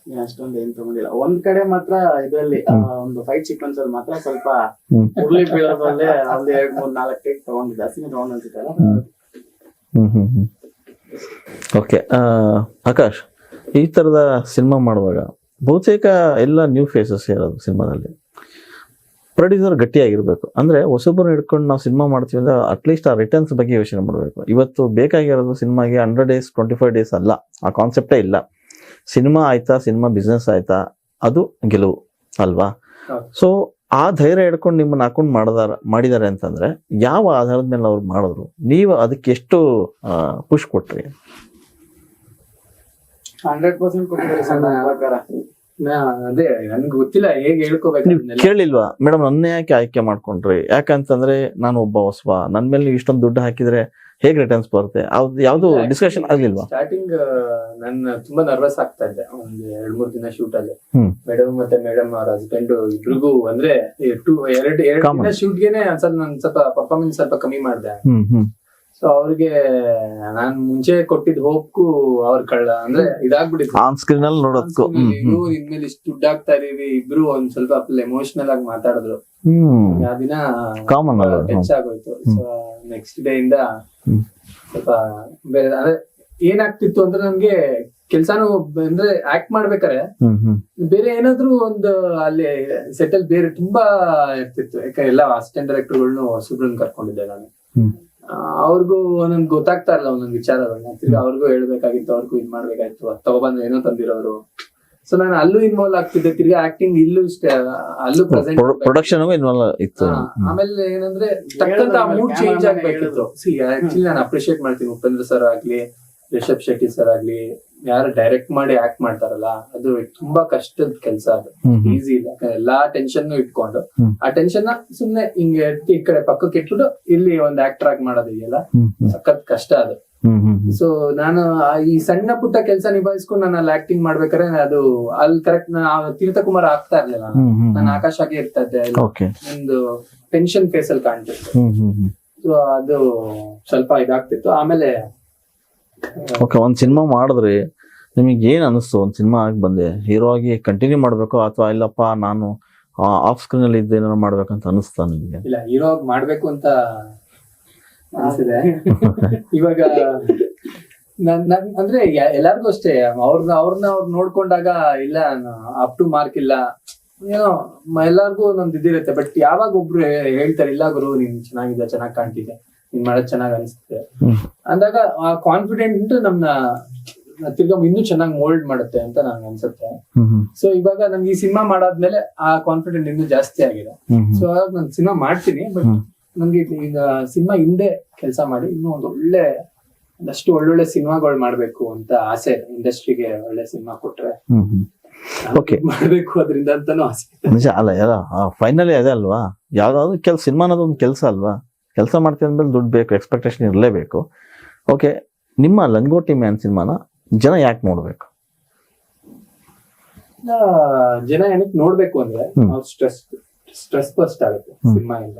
ಅಷ್ಟೊಂದು ಏನ್ ತಗೊಂಡಿಲ್ಲ. ಒಂದ್ ಕಡೆ ಮಾತ್ರ ಇದ್ರಲ್ಲಿ ಒಂದು ಫೈಟ್ ಸೀಕ್ವೆನ್ಸ್ ಅಲ್ಲಿ ಮಾತ್ರ ಸ್ವಲ್ಪ ಹ್ಮ್. ಉರುಳಿ ಬೀಳೋದ್ರಲ್ಲೇ ಒಂದ್ ಎರಡ್ ಮೂರ್ ನಾಲ್ಕು ಟೇಕ್ ತಗೊಂಡಿದ್ದೆ. ತಗೊಂಡ್ ಅನ್ಸುತ್ತಲ್ಲ ಓಕೆ ಆಕಾಶ್ ಈ ತರದ ಸಿನಿಮಾ ಮಾಡುವಾಗ ಬಹುತೇಕ ಎಲ್ಲ ನ್ಯೂ ಫೇಸಸ್ ಇರೋದು ಸಿನಿಮಾದಲ್ಲಿ? ಪ್ರೊಡ್ಯೂಸರ್ ಗಟ್ಟಿಯಾಗಿರ್ಬೇಕು. ಅಂದ್ರೆ ಹೊಸಬ್ರನ್ನ ಹಿಡ್ಕೊಂಡು ನಾವು ಸಿನಿಮಾ ಮಾಡ್ತೀವಿ ಅಂದ್ರೆ ಅಟ್ಲೀಸ್ಟ್ ಆ ರಿಟರ್ನ್ಸ್ ಬಗ್ಗೆ ಯೋಚನೆ ಮಾಡಬೇಕು. ಇವತ್ತು ಬೇಕಾಗಿರೋದು ಸಿನಿಮಾಗೆ hundred days twenty five days ಅಲ್ಲ. ಆ ಕಾನ್ಸೆಪ್ಟೇ ಇಲ್ಲ. ಸಿನಿಮಾ ಆಯ್ತಾ ಸಿನಿಮಾ ಬಿಸ್ನೆಸ್ ಆಯ್ತಾ? ಅದು ಗೆಲುವು ಅಲ್ವಾ. ಸೊ ಆ ಧೈರ್ಯ ಹಿಡ್ಕೊಂಡು ನಿಮ್ಮನ್ನ ಹಾಕೊಂಡು ಮಾಡದಾರ ಮಾಡಿದ್ದಾರೆ ಅಂತಂದ್ರೆ ಯಾವ ಆಧಾರದ ಮೇಲೆ ಅವ್ರು ಮಾಡಿದ್ರು? ನೀವು ಅದಕ್ಕೆ ಎಷ್ಟು ಪುಷ್ ಕೊಟ್ರಿ? ಹಂಡ್ರೆಡ್ ಪರ್ಸೆಂಟ್ ನಾ- ಅದೇ ನನ್ಗೆ ಗೊತ್ತಿಲ್ಲ ಹೇಗೆ ಹೇಳ್ಕೋಬೇಕು ನೀವು ಅದನ್ನೆಲ್ಲ. ಕೇಳಿಲ್ವಾ? ಮೇಡಮ್ ನನ್ನ ಯಾಕೆ ಆಯ್ಕೆ ಮಾಡ್ಕೊಂಡ್ರಿ? ಯಾಕಂತಂದ್ರೆ ನಾನು ಒಬ್ಬ ಹೊಸಬ ನನ್ ಮೇಲೆ ನೀವು ಇಷ್ಟೊಂದು ದುಡ್ಡು ಹಾಕಿದ್ರೆ ಹೇಗೆ ರಿಟರ್ನ್ಸ್ ಬರುತ್ತೆ? ಯಾವ್ದು ಯಾವ್ದು ಡಿಸ್ಕಷನ್ ಆಗ್ಲಿಲ್ವಾ? ಸ್ಟಾರ್ಟಿಂಗ್ ನನ್ನ ತುಂಬಾ ನರ್ವಸ್ ಆಗ್ತಾ ಇದ್ದೆ. ಒಂದ್ ಎರಡ್ ಮೂರ್ ದಿನ ಶೂಟ್ ಅಲ್ಲಿ. ಹ್ಮ್. ಮೇಡಮ್ ಮತ್ತೆ ಮೇಡಮ್ ಅವ್ರ ಹಸ್ಬೆಂಡ್ ಇಬ್ರಿಗೂ ಅಂದ್ರೆ ಟೂ ಎರಡ್ ಎರಡ್ Common. ದಿನ ಸ್ವಲ್ಪ ನನ್ ಸ್ವಲ್ಪ ಪರ್ಫಾರ್ಮೆನ್ಸ್ ಸ್ವಲ್ಪ ಕಮ್ಮಿ ಮಾಡ್ದೆ. ಹ್ಮ್ ಹ್ಮ್. ಸೊ ಅವ್ರಿಗೆ ನಾನ್ ಮುಂಚೆ ಕೊಟ್ಟಿದ್ ಹೋಪ್ಗೂ ಅವ್ರ ಕಳ್ಳ ಅಂದ್ರೆ ಇದಾಗ್ಬಿಟ್ಟಿತ್ತು. ಆನ್ ಸ್ಕ್ರೀನ್ ಅಲ್ಲಿ ಇನ್ಮೇಲೆ ಇಷ್ಟು ದುಡ್ಡು ಆಗ್ತಾ ಇದೀವಿ ಇಬ್ರು ಒಂದ್ ಸ್ವಲ್ಪ ಎಮೋಷನಲ್ ಆಗಿ ಮಾತಾಡಿದ್ರು. ಆ ದಿನ ಕಾಮನ್. ಟಚ್ ಆಗೋಯ್ತು. ನೆಕ್ಸ್ಟ್ ಡೇ ಇಂದ ಸ್ವಲ್ಪ ಬೇರೆ ಅಂದ್ರೆ ಏನಾಗ್ತಿತ್ತು ಅಂದ್ರೆ ನನ್ಗೆ ಕೆಲ್ಸಾನು ಅಂದ್ರೆ ಆಕ್ಟ್ ಮಾಡ್ಬೇಕಾರೆ ಬೇರೆ ಏನಾದ್ರು ಒಂದು ಅಲ್ಲಿ ಸೆಟಲ್ ಬೇರೆ ತುಂಬಾ ಇರ್ತಿತ್ತು. ಯಾಕಂದ್ರೆ ಎಲ್ಲ ಅಸಿಸ್ಟೆಂಟ್ ಡೈರೆಕ್ಟರ್ಗಳನ್ನು ಹೊಸಬ್ರನ್ನ ಕರ್ಕೊಂಡಿದ್ದೆ ನಾನು. ಅವ್ರಿಗೂ ಒಂದೊಂದು ಗೊತ್ತಾಗ್ತಾ ಇಲ್ಲ ಒಂದೊಂದು ವಿಚಾರಗಳನ್ನ ತಿರ್ಗಿ ಅವ್ರಿಗೂ ಹೇಳ್ಬೇಕಾಗಿತ್ತು ಅವ್ರಿಗೂ ಇದ್ ಮಾಡ್ಬೇಕಾಗಿತ್ತು ಅದ್ ತಗೊಬಂದು ಏನೋ ತಂದಿರೋರು. ಸೊ ನಾನು ಅಲ್ಲೂ ಇನ್ವಾಲ್ವ್ ಆಗ್ತಿದ್ದೆ ತಿರ್ಗಿ ಆಕ್ಟಿಂಗ್ ಇಲ್ಲೂ ಇಷ್ಟೇ ಅಲ್ಲೂ ಪ್ರೆಸೆಂಟ್ ಪ್ರೊಡಕ್ಷನ್ ಇನ್ವಾಲ್ವ್ ಇತ್ತು. ಆಮೇಲೆ ಏನಂದ್ರೆ ತಕ್ಕಂತ ಮೂಡ್ ಚೇಂಜ್ ಆಗ್ಬೇಕಿತ್ತು. ಸಿ ಆಕ್ಚುಲಿ ನಾನು ಅಪ್ರಿಶಿಯೇಟ್ ಮಾಡ್ತೀನಿ ಉಪೇಂದ್ರ ಸರ್ ಆಗ್ಲಿ ರಿಷಬ್ ಶೆಟ್ಟಿ ಸರ್ ಆಗ್ಲಿ ಯಾರು ಡೈರೆಕ್ಟ್ ಮಾಡಿ ಆಕ್ಟ್ ಮಾಡ್ತಾರಲ್ಲ ಅದು ತುಂಬಾ ಕಷ್ಟದ ಕೆಲಸ ಅದು. ಈಸಿ ಇಲ್ಲ. ಎಲ್ಲಾ ಟೆನ್ಷನ್ ಇಟ್ಕೊಂಡು. ಆ ಟೆನ್ಷನ್ನ ಸುಮ್ನೆ ಹಿಂಗೆ ಎತ್ತಿ ಈ ಕಡೆ ಪಕ್ಕಕ್ಕೆ ಇಟ್ಬಿಟ್ಟು ಇಲ್ಲಿ ಒಂದ್ ಆಕ್ಟರ್ ಆಗಿ ಮಾಡೋದಿದೆಯಲ್ಲ. ಸಖತ್ ಕಷ್ಟ ಅದು. ಸೊ ನಾನು ಈ ಸಣ್ಣ ಪುಟ್ಟ ಕೆಲಸ ನಿಭಾಯಿಸ್ಕೊಂಡು ನಾನು ಅಲ್ಲಿ ಆಕ್ಟಿಂಗ್ ಮಾಡ್ಬೇಕಾದ್ರೆ ಅದು ಅಲ್ಲಿ ಕರೆಕ್ಟ್ ತೀರ್ಥಕುಮಾರ್ ಆಗ್ತಾ ಇರ್ಲಿಲ್ಲ ನಾನು. ಆಕಾಶ ಆಗಿ ಇರ್ತಾ ಇದ್ದೆ ಒಂದು ಟೆನ್ಷನ್ ಫೇಸ್ ಅಲ್ಲಿ ಕಾಣ್ತಿತ್ತು. ಸೊ ಅದು ಸ್ವಲ್ಪ ಇದಾಗ್ತಿತ್ತು. ಆಮೇಲೆ ಓಕೆ ಒಂದ್ ಸಿನಿಮಾ ಮಾಡಿದ್ರಿ. ನಿಮಗೆ ಏನು ಅನಿಸ್ತು? ಒಂದು ಸಿನಿಮಾ ಆಗಿ ಬಂದೆ. ಹೀರೋ ಆಗಿ ಕಂಟಿನ್ಯೂ ಮಾಡಬೇಕು ಅಥವಾ ಇಲ್ಲಪ್ಪ ನಾನು ಆಫ್ ಸ್ಕ್ರೀನ್ ಅಲ್ಲಿ ಇದ್ದೇನೋ ಮಾಡ್ಬೇಕಂತ ಅನಿಸ್ತಾ ನಿಮಗೆ? ಇಲ್ಲ ಹೀರೋ ಆಗಿ ಮಾಡ್ಬೇಕು ಅಂತ ಅನಿಸಿದೆ ಇವಾಗ ನನ್ ನನ್ ಅಂದ್ರೆ ಎಲ್ಲಾರ್ಗು ಅಷ್ಟೇ. ಅವ್ರನ್ನ ಅವ್ರನ್ನ ಅವ್ರು ನೋಡ್ಕೊಂಡಾಗ ಇಲ್ಲ ಅಪ್ ಟು ಮಾರ್ಕ್ ಇಲ್ಲ. ಏನೋ ಎಲ್ಲಾರ್ಗು ಒಂದೊಂದು ಇದಿರುತ್ತೆ. ಬಟ್ ಯಾವಾಗ ಒಬ್ರು ಹೇಳ್ತಾರೆ ಇಲ್ಲ ಗುರು ನೀನ್ ಚೆನ್ನಾಗಿದೆ ಚೆನ್ನಾಗ್ ಕಾಣ್ತಿದೆ ನೀನ್ ಮಾಡೋದ್ ಚೆನ್ನಾಗ್ ಅನಿಸ್ತಿದೆ. ಅಂದಾಗ ಆ ಕಾನ್ಫಿಡೆಂಟ್ ನಮ್ನ ತಿರ್ಗಾ ಇನ್ನೂ ಚೆನ್ನಾಗಿ ಮೋಲ್ಡ್ ಮಾಡುತ್ತೆ ಅಂತ ನಂಗೆ ಅನ್ಸುತ್ತೆ. ಸೊ ಇವಾಗ ನನ್ಗೆ ಈ ಸಿನಿಮಾ ಮಾಡಾದ್ಮೇಲೆ ಆ ಕಾನ್ಫಿಡೆಂಟ್ ಇನ್ನೂ ಜಾಸ್ತಿ ಆಗಿದೆ. ಸೊ ಅವಾಗ ನಾನು ಸಿನಿಮಾ ಮಾಡ್ತೀನಿ ಬಟ್ ನಂಗೆ ನನ್ಗೆ ಈಗ ಸಿನಿಮಾ ಹಿಂದೆ ಕೆಲಸ ಮಾಡಿ ಇನ್ನೂ ಒಂದು ಒಳ್ಳೆ ಒಂದಷ್ಟು ಒಳ್ಳೊಳ್ಳೆ ಸಿನಿಮಾಗಳು ಮಾಡ್ಬೇಕು ಅಂತ ಆಸೆ ಇಂಡಸ್ಟ್ರಿಗೆ ಒಳ್ಳೆ ಸಿನಿಮಾ ಕೊಟ್ರೆ ಓಕೆ ಮಾಡಬೇಕು ಅದರಿಂದ ಅಂತಾನು ಆಸೆ. ನಿಜ ಅಲ್ಲ ಎಲ್ಲ ಫೈನಲಿ ಅದೇ ಅಲ್ವಾ? ಯಾವ್ದಾದ್ರು ಕೆಲ್ ಸಿನಿಮಾ ಅನ್ನೋದು ಒಂದು ಕೆಲಸ ಅಲ್ವಾ? ಕೆಲಸ ಮಾಡ್ತೀನಿ ಅಂದ್ಮೇಲೆ ದುಡ್ಡು ಬೇಕು ಎಕ್ಸ್ಪೆಕ್ಟೇಷನ್ ಇರಲೇಬೇಕು. ಓಕೆ ನಿಮ್ಮ ಲಂಗೋಟಿ ಮ್ಯಾನ್ ಸಿನಿಮಾನ? ಜನ ಯಾಕೆ ನೋಡ್ಬೇಕು? ಜನ ಏನಕ್ಕೆ ನೋಡ್ಬೇಕು ಅಂದ್ರೆ. ಸ್ಟ್ರೆಸ್ ಸ್ಟ್ರೆಸ್ ಬಸ್ಟ್ ಆಗುತ್ತೆ. ಸಿನಿಮಾ ಇಂದ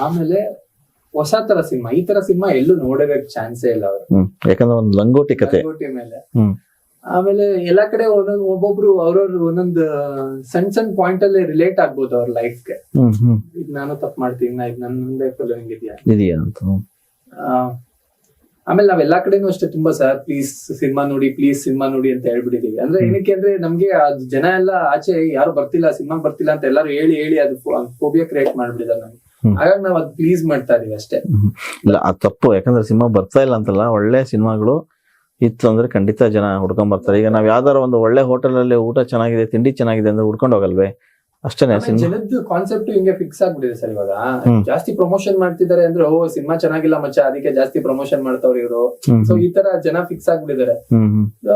ಆಮೇಲೆ ಹೊಸ ತರ ಸಿನಿಮಾ ಈ ತರ ಸಿನಿಮಾ ಎಲ್ಲೂ ನೋಡಬೇಕ ಚಾನ್ಸೇ ಇಲ್ಲ ಅವರು. ಯಾಕಂದ್ರೆ ಒಂದು ಲಂಗೋಟಿ ಕತೆ. ಲಂಗೋಟಿ ಮೇಲೆ. ಆಮೇಲೆ ಎಲ್ಲಾ ಕಡೆ ಒಂದೊಂದು ಒಬ್ಬೊಬ್ರು ಅವ್ರವ್ರ ಒಂದೊಂದು ಸಣ್ಣ ಸಣ್ಣ ಪಾಯಿಂಟ್ ಅಲ್ಲಿ ರಿಲೇಟ್ ಆಗ್ಬೋದು ಅವ್ರ ಲೈಫ್ಗೆ ಈಗ ನಾನು ತಪ್ಪು ಮಾಡ್ತೀನಿ ನಾನು ಮುಂದೆ ಹಿಂಗಿದ್ಯಾ ಇದೆಯಾ ಅಂತ. ಆ, ಆಮೇಲೆ ನಾವ್ ಎಲ್ಲಾ ಕಡೆನೂ ಅಷ್ಟೇ ತುಂಬಾ ಸರ್ ಪ್ಲೀಸ್ ಸಿನಿಮಾ ನೋಡಿ ಪ್ಲೀಸ್ ಸಿನಿಮಾ ನೋಡಿ ಅಂತ ಹೇಳ್ಬಿಟ್ಟಿದೀವಿ. ಅಂದ್ರೆ ಏನಕ್ಕೆ ಅಂದ್ರೆ ನಮ್ಗೆ ಆ ಜನ ಎಲ್ಲ ಆಚೆ ಯಾರು ಬರ್ತಿಲ್ಲ ಸಿನಿಮಾ ಬರ್ತಿಲ್ಲ ಅಂತ ಎಲ್ಲಾರು ಹೇಳಿ ಹೇಳಿ ಅದು ಫೋಬಿಯಾ ಕ್ರಿಯೇಟ್ ಮಾಡ್ಬಿಟ್ಟಿದ್ದಾರೆ ನಮ್ಗೆ. ಹಾಗಾಗಿ ನಾವ್ ಅದ್ ಪ್ಲೀಸ್ ಮಾಡ್ತಾ ಇದೀವಿ ಅಷ್ಟೇ. ಇಲ್ಲ ಆ ತಪ್ಪು. ಯಾಕಂದ್ರೆ ಸಿನಿಮಾ ಬರ್ತಾ ಇಲ್ಲ ಅಂತಲ್ಲ ಒಳ್ಳೆ ಸಿನಿಮಾಗಳು ಇತ್ತು ಅಂದ್ರೆ ಖಂಡಿತ ಜನ ಹುಡ್ಕೊಂಡ್ ಬರ್ತಾರೆ. ಈಗ ನಾವ್ ಯಾವ್ದಾರ ಒಂದು ಒಳ್ಳೆ ಹೋಟೆಲ್ ಅಲ್ಲಿ ಊಟ ಚೆನ್ನಾಗಿದೆ ತಿಂಡಿ ಚೆನ್ನಾಗಿದೆ ಅಂದ್ರೆ ಹುಡ್ಕೊಂಡು ಹೋಗಲ್ವೇ? ಸಿನಿಮಾ. ಜನದ್ದು ಕಾನ್ಸೆಪ್ಟ್ ಹಿಂಗೆ ಫಿಕ್ಸ್ ಆಗ್ಬಿಟ್ಟಿದೆ ಸರ್ ಇವಾಗ. ಜಾಸ್ತಿ ಪ್ರಮೋಷನ್ ಮಾಡ್ತಿದ್ದಾರೆ ಅಂದ್ರೆ ಓ ಸಿನಿಮಾ ಚೆನ್ನಾಗಿಲ್ಲ ಮಚ್ಚ ಅದಕ್ಕೆ ಜಾಸ್ತಿ ಪ್ರಮೋಷನ್ ಮಾಡ್ತಾವ್ರಿ ಇವರು. ಸೊ ಈ ತರ ಜನ ಫಿಕ್ಸ್ ಆಗ್ಬಿಟ್ಟಿದ್ದಾರೆ.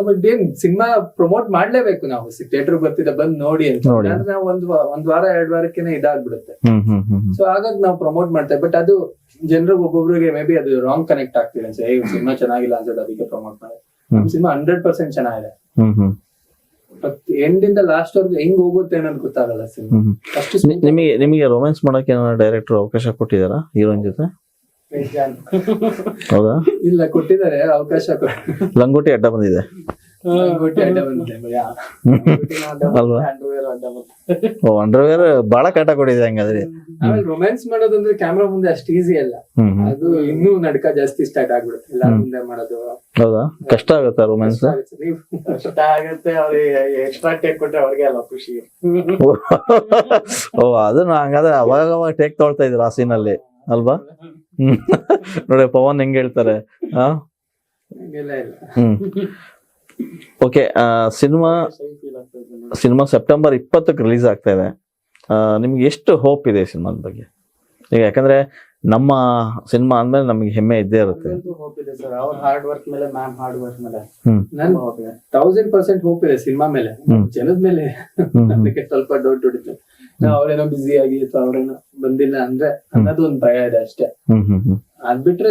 ಬಟ್ ಏನ್ ಸಿನಿಮಾ ಪ್ರಮೋಟ್ ಮಾಡ್ಲೇಬೇಕು ನಾವು? ಥಿಯೇಟರ್ ಬರ್ತಿದೆ ಬಂದ್ ನೋಡಿ ಅಂತ. ಅಂದ್ರೆ ನಾವು ಒಂದ್ ಒಂದ್ ವಾರ ಎರಡ್ ವಾರಕ್ಕೆನೆ ಇದಾಗ್ಬಿಡುತ್ತೆ. ಸೊ ಹಾಗಾಗಿ ನಾವು ಪ್ರಮೋಟ್ ಮಾಡ್ತೇವೆ. ಬಟ್ ಅದು ಜನರಿಗೆ ಒಬ್ಬೊಬ್ರಿಗೆ ಮೇ ಬಿ ಅದು ರಾಂಗ್ ಕನೆಕ್ಟ್ ಆಗ್ತಿದೆ ಸಿನಿಮಾ ಚೆನ್ನಾಗಿಲ್ಲ ಅನ್ಸುತ್ತೆ ಅದಕ್ಕೆ ಪ್ರಮೋಟ್ ಮಾಡಿ. ಸಿನಿಮಾ ಹಂಡ್ರೆಡ್ ಪರ್ಸೆಂಟ್ ಚೆನ್ನಾಗಿದೆ. ಎಂಡ್ ಇಂದ ಲಾಸ್ಟ್ ವರ್ಗು ಹೆಂಗ್ ಹೋಗುತ್ತೆ ಅನ್ನೋದು ಗೊತ್ತಾಗಲ್ಲ ಸಿನಿಮಾ. ಅಷ್ಟು ನಿ- ನಿಮಗೆ ನಿಮಗೆ ರೊಮ್ಯಾನ್ಸ್ ಮಾಡಕ್ಕೆ ಡೈರೆಕ್ಟರ್ ಅವಕಾಶ ಕೊಟ್ಟಿದಾರ ಹೀರೋಯಿನ್ ಜೊತೆ? ಹೌದಾ? ಇಲ್ಲ ಕೊಟ್ಟಿದ್ದಾರೆ ಅವಕಾಶ ಲಂಗೋಟಿ ಅಡ್ಡ ಬಂದಿದೆ. ಅಲ್ವಾ? ಅಂಡರ್ವೇರ್ ಬಹಳ ಕಾಟ ಕೊಡಿದೆ ಹಂಗಾದ್ರೆ. ಆಮೇಲೆ ರೊಮ್ಯಾನ್ಸ್ ಮಾಡೋದಂದ್ರೆ ಕ್ಯಾಮ್ರಾ ಮುಂದೆ ಅಷ್ಟು ಈಸಿ ಅಲ್ಲ. ಅದು ಇನ್ನೂ ನಡ್ಕ ಜಾಸ್ತಿ ಸ್ಟಾರ್ಟ್ ಆಗ್ಬಿಡುತ್ತೆ. ಎಲ್ಲ ಮುಂದೆ ಮಾಡೋದು. ಹೌದಾ? ಕಷ್ಟ ಆಗುತ್ತಾ ರೊಮ್ಯಾನ್ಸ್ ಕಷ್ಟ ಆಗುತ್ತೆ. ಅವ್ರಿಗೆ ಎಕ್ಸ್ಟ್ರಾ ಟೇಕ್ ಕೊಟ್ರೆ ಅವ್ರಿಗೆ ಅಲ್ಲ ಖುಷಿ. ಓ ಅದನ್ನ ಹಂಗಾದ್ರೆ ಅವಾಗ ಅವಾಗ ಟೇಕ್ ತೊಳ್ತಾ ಇದ್ರು ಆ ಸೀನ್ ಅಲ್ಲಿ. ಅಲ್ವಾ? ನೋಡಿ ಪವನ್ ಹೆಂಗ್ ಹೇಳ್ತಾರೆ? Hmm. Okay cinema cinema September ಇಪ್ಪತ್ತಕ್ಕೆ ರಿಲೀಸ್ ಆಗ್ತಾ ಇದೆ. ನಿಮ್ಗೆ ಎಷ್ಟು ಹೋಪ್ ಇದೆ ಸಿನಿಮಾದ ಬಗ್ಗೆ? ಈಗ ಯಾಕಂದ್ರೆ ನಮ್ಮ ಸಿನಿಮಾ ಅಂದ್ಮೇಲೆ ನಮಗೆ ಹೆಮ್ಮೆ ಇದ್ದೇ ಇರುತ್ತೆ. ಹೋಪ್ ಇದೆ ಸರ್. ಅವ್ರ ಹಾರ್ಡ್ ವರ್ಕ್ ಮೇಲೆ ಮ್ಯಾಮ್ ಹಾರ್ಡ್ ವರ್ಕ್ ಮೇಲೆ. ಹ್ಮ್. ನನ್ ಹೋಪ್ ಇದೆ. ತೌಸಂಡ್ ಪರ್ಸೆಂಟ್ ಹೋಪ್ ಇದೆ ಸಿನಿಮಾ ಮೇಲೆ. ಜನದ ಮೇಲೆ. ಸ್ವಲ್ಪ ಡೌಟ್ ಹೊಡಿತು. ನಾವು ಅವ್ರೇನೋ ಬ್ಯುಸಿ ಆಗಿ ಅಥವಾ ಅವ್ರೇನೋ ಬಂದಿಲ್ಲ ಅಂದ್ರೆ ಅನ್ನೋದು ಒಂದ್ ಭಯ ಇದೆ ಅಷ್ಟೇ. ಅದ್ ಬಿಟ್ರೆ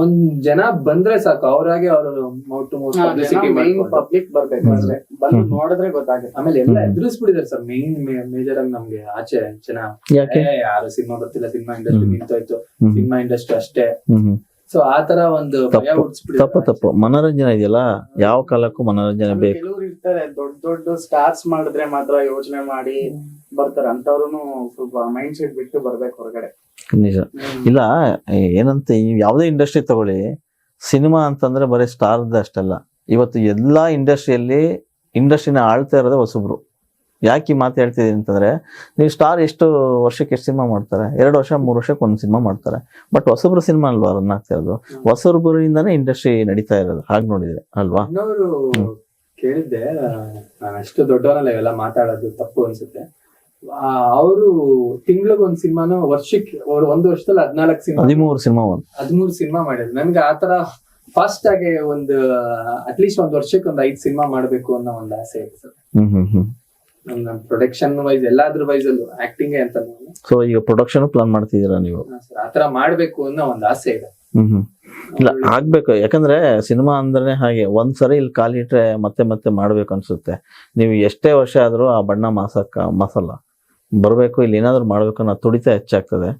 ಒಂದ್ ಜನ ಬಂದ್ರೆ ಸಾಕು ಅವ್ರಾಗೆ ಅವರು ಮೌಟ್ ಟು ಮೌಟ್ ಪಬ್ಲಿಕ್ ಬರ್ಬೇಕು ಅಂದ್ರೆ ಬಂದು ನೋಡಿದ್ರೆ ಗೊತ್ತಾಗುತ್ತೆ. ಆಮೇಲೆ ಎಲ್ಲ ಎದುರಿಸ್ಬಿಟ್ಟಿದ್ದಾರೆ ಸರ್ ಮೇನ್ ಮೇಜರ್ ಆಗಿ ನಮ್ಗೆ ಆಚೆ ಜನ ಯಾರು ಸಿನಿಮಾ ಬರ್ತಿಲ್ಲ ಸಿನಿಮಾ ಇಂಡಸ್ಟ್ರಿ. ನಿಂತೋಯ್ತು. ಸಿನಿಮಾ ಇಂಡಸ್ಟ್ರಿ ಅಷ್ಟೇ. ಸೊ ಆ ತರ ಒಂದು ಭಯ ತಪ್ಪು ತಪ್ಪು ತಪ್ಪು. ಮನೋರಂಜನೆ ಇದೆಯಲ್ಲ? ಯಾವ ಕಾಲಕ್ಕೂ ಮನೋರಂಜನೆ ಬೇಕು. ಇರ್ತಾರೆ ದೊಡ್ಡ ದೊಡ್ಡ ಸ್ಟಾರ್ಸ್ ಮಾಡಿದ್ರೆ ಮಾತ್ರ ಯೋಚನೆ ಮಾಡಿ. ಬರ್ತಾರೆ ಅಂತವ್ರು ಸ್ವಲ್ಪ ಮೈಂಡ್ ಸೆಟ್ ಬಿಟ್ಟು ಬರ್ಬೇಕು ಹೊರಗಡೆ. ನಿಜ. ಇಲ್ಲ ಏನಂತ ಈ ಯಾವುದೇ ಇಂಡಸ್ಟ್ರಿ ತಗೊಳ್ಳಿ ಸಿನಿಮಾ ಅಂತಂದ್ರೆ ಬರೀ ಸ್ಟಾರ್ ಅಷ್ಟಲ್ಲ. ಇವತ್ತು ಎಲ್ಲಾ ಇಂಡಸ್ಟ್ರಿಯಲ್ಲಿ ಇಂಡಸ್ಟ್ರಿನ ಆಳ್ತಾ ಇರೋದೇ ಹೊಸಬ್ರು. ಯಾಕೆ ಈ ಮಾತು ಹೇಳ್ತಿದ್ದೀನಿ ಅಂತಂದ್ರೆ ನೀವು ಸ್ಟಾರ್ ಎಷ್ಟು ವರ್ಷಕ್ಕೆ ಎಷ್ಟು ಸಿನಿಮಾ ಮಾಡ್ತಾರೆ? ಎರಡು ವರ್ಷ ಮೂರು ವರ್ಷಕ್ಕೆ ಒಂದು ಸಿನಿಮಾ ಮಾಡ್ತಾರೆ. ಬಟ್ ಹೊಸಬ್ರು ಸಿನಿಮಾ ಅಲ್ವಾ ರನ್ ಆಗ್ತಾ ಇರೋದು? ಹೊಸಬ್ರಿಂದಾನೇ ಇಂಡಸ್ಟ್ರಿ ನಡೀತಾ ಇರೋದು. ಹಾಗೆ ನೋಡಿದ್ರೆ ಅಲ್ವಾ? ಕೇಳಿದ್ದೆ ನಾನು ಅಷ್ಟು ದೊಡ್ಡವನಲ್ಲ ಇವೆಲ್ಲ ಮಾತಾಡೋದು ತಪ್ಪು ಅನ್ಸುತ್ತೆ. ಅವರು ತಿಂಗಳಿಗೆ ಒಂದ್ ಸಿನಿಮಾನು ವರ್ಷಕ್ಕೆ ಅವ್ರು ಒಂದು ವರ್ಷದಲ್ಲಿ ಹದಿನಾಲ್ಕು ಸಿನಿಮಾ ಹದಿಮೂರು ಸಿನಿಮಾ ಒಂದು. ಹದಿಮೂರು ಸಿನಿಮಾ ಮಾಡಿದ್ರು. ನನ್ಗೆ ಆತರ ಫಾಸ್ಟ್ ಆಗಿ ಒಂದು ಅಟ್ಲೀಸ್ಟ್ ಒಂದ್ ವರ್ಷಕ್ಕೆ ಒಂದ್ ಐದ್ ಸಿನಿಮಾ ಮಾಡ್ಬೇಕು ಅನ್ನೋ ಒಂದು ಆಸೆ ನಮ್ಮ ಪ್ರೊಡಕ್ಷನ್ ವೈಸ್ ಎಲ್ಲಾದ್ರ ವೈಸ್ ಅಲ್ಲೂ ಆಕ್ಟಿಂಗ್ ಅಂತ ಸೊ ಈಗ ಪ್ರೊಡಕ್ಷನ್ ಪ್ಲಾನ್ ಮಾಡ್ತಿದ್ದೀರಾ ನೀವು? ಆತರ ಮಾಡ್ಬೇಕು ಅನ್ನೋ ಒಂದು ಆಸೆ ಇದೆ. ಹ್ಮ್ ಹ್ಮ್. ಇಲ್ಲ ಆಗ್ಬೇಕು. ಯಾಕಂದ್ರೆ ಸಿನಿಮಾ ಅಂದ್ರೆ ಹಾಗೆ ಒಂದ್ಸರಿ ಇಲ್ಲಿ ಕಾಲಿಟ್ರೆ ಮತ್ತೆ ಮತ್ತೆ ಮಾಡ್ಬೇಕು ಅನ್ಸುತ್ತೆ. ನೀವು ಎಷ್ಟೇ ವರ್ಷ ಆದ್ರೂ ಆ ಬಣ್ಣ ಮಾಸಕ್ಕ ಮಾಸಲ್ಲ. ಬರ್ಬೇಕು, ಇಲ್ಲಿ ಏನಾದರೂ ಮಾಡಬೇಕು ಅನ್ನೋ ತುಡಿತ ಹೆಚ್ಚಾಗ್ತದೆ.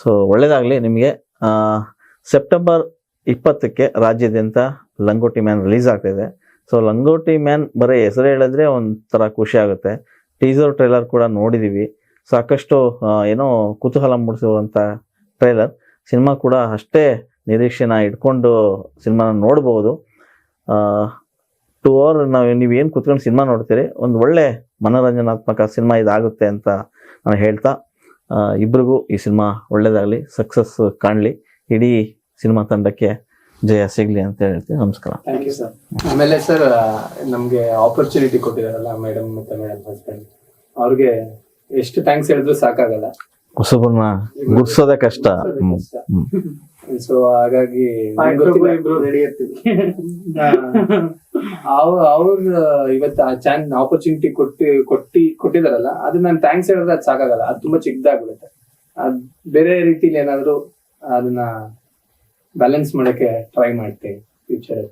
ಸೊ ಒಳ್ಳೇದಾಗಲಿ ನಿಮಗೆ. ಸೆಪ್ಟೆಂಬರ್ ಇಪ್ಪತ್ತಕ್ಕೆ ರಾಜ್ಯಾದ್ಯಂತ ಲಂಗೋಟಿ ಮ್ಯಾನ್ ರಿಲೀಸ್ ಆಗ್ತಿದೆ. ಸೊ ಲಂಗೋಟಿ ಮ್ಯಾನ್ ಬರೀ ಹೆಸರು ಹೇಳಿದ್ರೆ ಒಂಥರ ಖುಷಿ ಆಗುತ್ತೆ. ಟೀಸರ್ ಟ್ರೈಲರ್ ಕೂಡ ನೋಡಿದ್ದೀವಿ ಸಾಕಷ್ಟು ಏನೋ ಕುತೂಹಲ ಮೂಡಿಸುವಂತ ಟ್ರೈಲರ್ ಸಿನಿಮಾ ಕೂಡ ಅಷ್ಟೇ ನಿರೀಕ್ಷೆನ ಇಟ್ಕೊಂಡು ಸಿನಿಮಾನ ನೋಡ್ಬೋದು. ಟು ಅವರ್ ನಾವು ಏನು ಕುತ್ಕೊಂಡು ಸಿನಿಮಾ ನೋಡ್ತೀರಿ ಒಂದು ಒಳ್ಳೆ ಮನೋರಂಜನಾತ್ಮಕ ಸಿನಿಮಾ ಇದಾಗುತ್ತೆ ಅಂತ ನಾನು ಹೇಳ್ತಾ ಆ, ಇಬ್ರಿಗೂ ಈ ಸಿನಿಮಾ ಒಳ್ಳೇದಾಗಲಿ ಸಕ್ಸಸ್ ಕಾಣಲಿ ಇಡೀ ಸಿನಿಮಾ ತಂಡಕ್ಕೆ ಜಯ ಸಿಗ್ಲಿ ಅಂತ ಹೇಳ್ತೀನಿ ನಮಸ್ಕಾರ. ಥ್ಯಾಂಕ್ ಯು ಸರ್ ಆಮೇಲೆ ಸರ್ ನಮ್ಗೆ ಆಪರ್ಚುನಿಟಿ ಕೊಟ್ಟಿದಾರಲ್ಲ ಮೇಡಮ್ ಮತ್ತೆ ಮೇಡಮ್ ಹಸ್ಬೆಂಡ್ ಅವ್ರಿಗೆ ಎಷ್ಟು ಥ್ಯಾಂಕ್ಸ್ ಹೇಳಿದ್ರು ಸಾಕಾಗಲ್ಲ. ಹೊಸಬ್ರನ್ನ ಗುರ್ಸೋದೇ ಕಷ್ಟ. ಸೊ ಹಾಗಾಗಿ ಅವ್ರ ಅವ್ರ ಇವತ್ತು ಆ ಚಾನ್ ಆಪರ್ಚುನಿಟಿ ಕೊಟ್ಟಿ ಕೊಟ್ಟಿ ಕೊಟ್ಟಿದಾರಲ್ಲ ಅದು ನಾನು ಥ್ಯಾಂಕ್ಸ್ ಹೇಳಿದ್ರೆ ಅದು ಸಾಕಾಗಲ್ಲ. ಅದು ತುಂಬಾ ಚಿಕ್ಕದಾಗ್ಬಿಡುತ್ತೆ. ಅದ್ ಬೇರೆ ರೀತಿಲಿ ಏನಾದ್ರು ಅದನ್ನ ಬ್ಯಾಲೆನ್ಸ್ ಮಾಡಕ್ಕೆ ಟ್ರೈ ಮಾಡ್ತೀನಿ ಫ್ಯೂಚರ್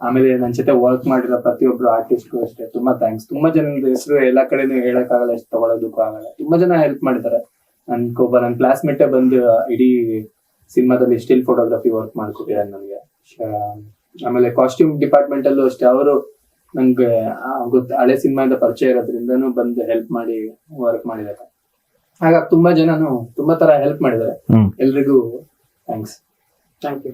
ಆಮೇಲೆ ನನ್ನ ಜೊತೆ ವರ್ಕ್ ಮಾಡಿರೋ ಪ್ರತಿಯೊಬ್ರು ಆರ್ಟಿಸ್ಟ್ ಅಷ್ಟೇ ತುಂಬಾ ಥ್ಯಾಂಕ್ಸ್ ತುಂಬಾ ಜನದ ಹೆಸರು ಎಲ್ಲಾ ಕಡೆನೂ ಹೇಳಕ್ಕಾಗಲ್ಲ ಎಷ್ಟು ತಗೊಳೋದಕ್ಕೂ ಆಗಲ್ಲ. ತುಂಬಾ ಜನ ಹೆಲ್ಪ್ ಮಾಡಿದ್ದಾರೆ. ನನ್ಗೊಬ್ಬ ನನ್ನ ಕ್ಲಾಸ್ಮೇಟೇ ಬಂದು ಇಡೀ ಸಿನಿಮಾದಲ್ಲಿ ಸ್ಟಿಲ್ ಫೋಟೋಗ್ರಫಿ ವರ್ಕ್ ಮಾಡ್ಕೊಟ್ಟಿದ್ದಾರೆ ನನಗೆ. ಆಮೇಲೆ ಕಾಸ್ಟ್ಯೂಮ್ ಡಿಪಾರ್ಟ್ಮೆಂಟ್ ಅಲ್ಲೂ ಅಷ್ಟೇ. ಅವರು ನಂಗೆ ಆ, ಗೊತ್ತ ಹಳೆ ಸಿನಿಮಾದ ಪರಿಚಯ ಇರೋದ್ರಿಂದ ಬಂದು ಹೆಲ್ಪ್ ಮಾಡಿ ವರ್ಕ್ ಮಾಡಿದ್ದಾರೆ. ಹಾಗಾಗಿ ತುಂಬಾ ಜನನು ತುಂಬಾ ತರ ಹೆಲ್ಪ್ ಮಾಡಿದ್ದಾರೆ. ಎಲ್ರಿಗೂ ಥ್ಯಾಂಕ್ಸ್ ಥ್ಯಾಂಕ್ ಯು